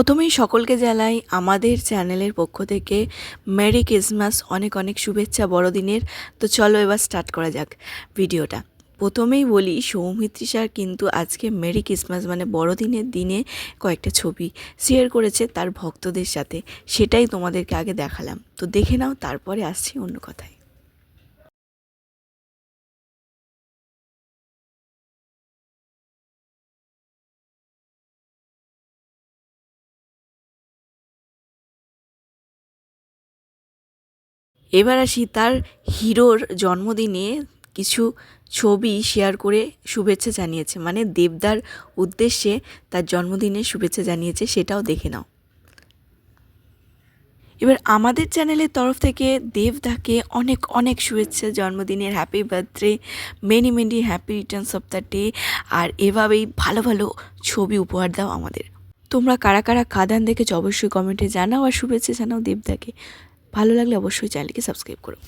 প্রথমেই সকলকে জানাই আমাদের চ্যানেলের পক্ষ থেকে মেরি ক্রিসমাস, অনেক অনেক শুভেচ্ছা বড়দিনের। তো চলো এবার স্টার্ট করা যাক ভিডিওটা। প্রথমেই বলি, সৌমিত্রী স্যার কিন্তু আজকে মেরি ক্রিসমাস মানে বড়দিনের দিনে কয়েকটা ছবি শেয়ার করেছে তার ভক্তদের সাথে। সেটাই তোমাদেরকে আগে দেখালাম। তো দেখে নাও, তারপরে আসছি অন্য কথায়। এবার আসি তার হিরোর জন্মদিনে কিছু ছবি শেয়ার করে শুভেচ্ছা জানিয়েছে। মানে দেবদার উদ্দেশ্যে তার জন্মদিনে শুভেচ্ছা জানিয়েছে, সেটাও দেখে নাও। এবার আমাদের চ্যানেলের তরফ থেকে দেবদাকে অনেক অনেক শুভেচ্ছা। জন্মদিনের happy birthday many many happy returns of the day আর এভাবেই ভালো ভালো ছবি উপহার দাও আমাদের। তোমরা কারা কারা কাদান দেখেছ অবশ্যই কমেন্টে জানাও আর শুভেচ্ছা জানাও দেবদাকে। ভালো লাগলে অবশ্যই চ্যানেলকে সাবস্ক্রাইব করো।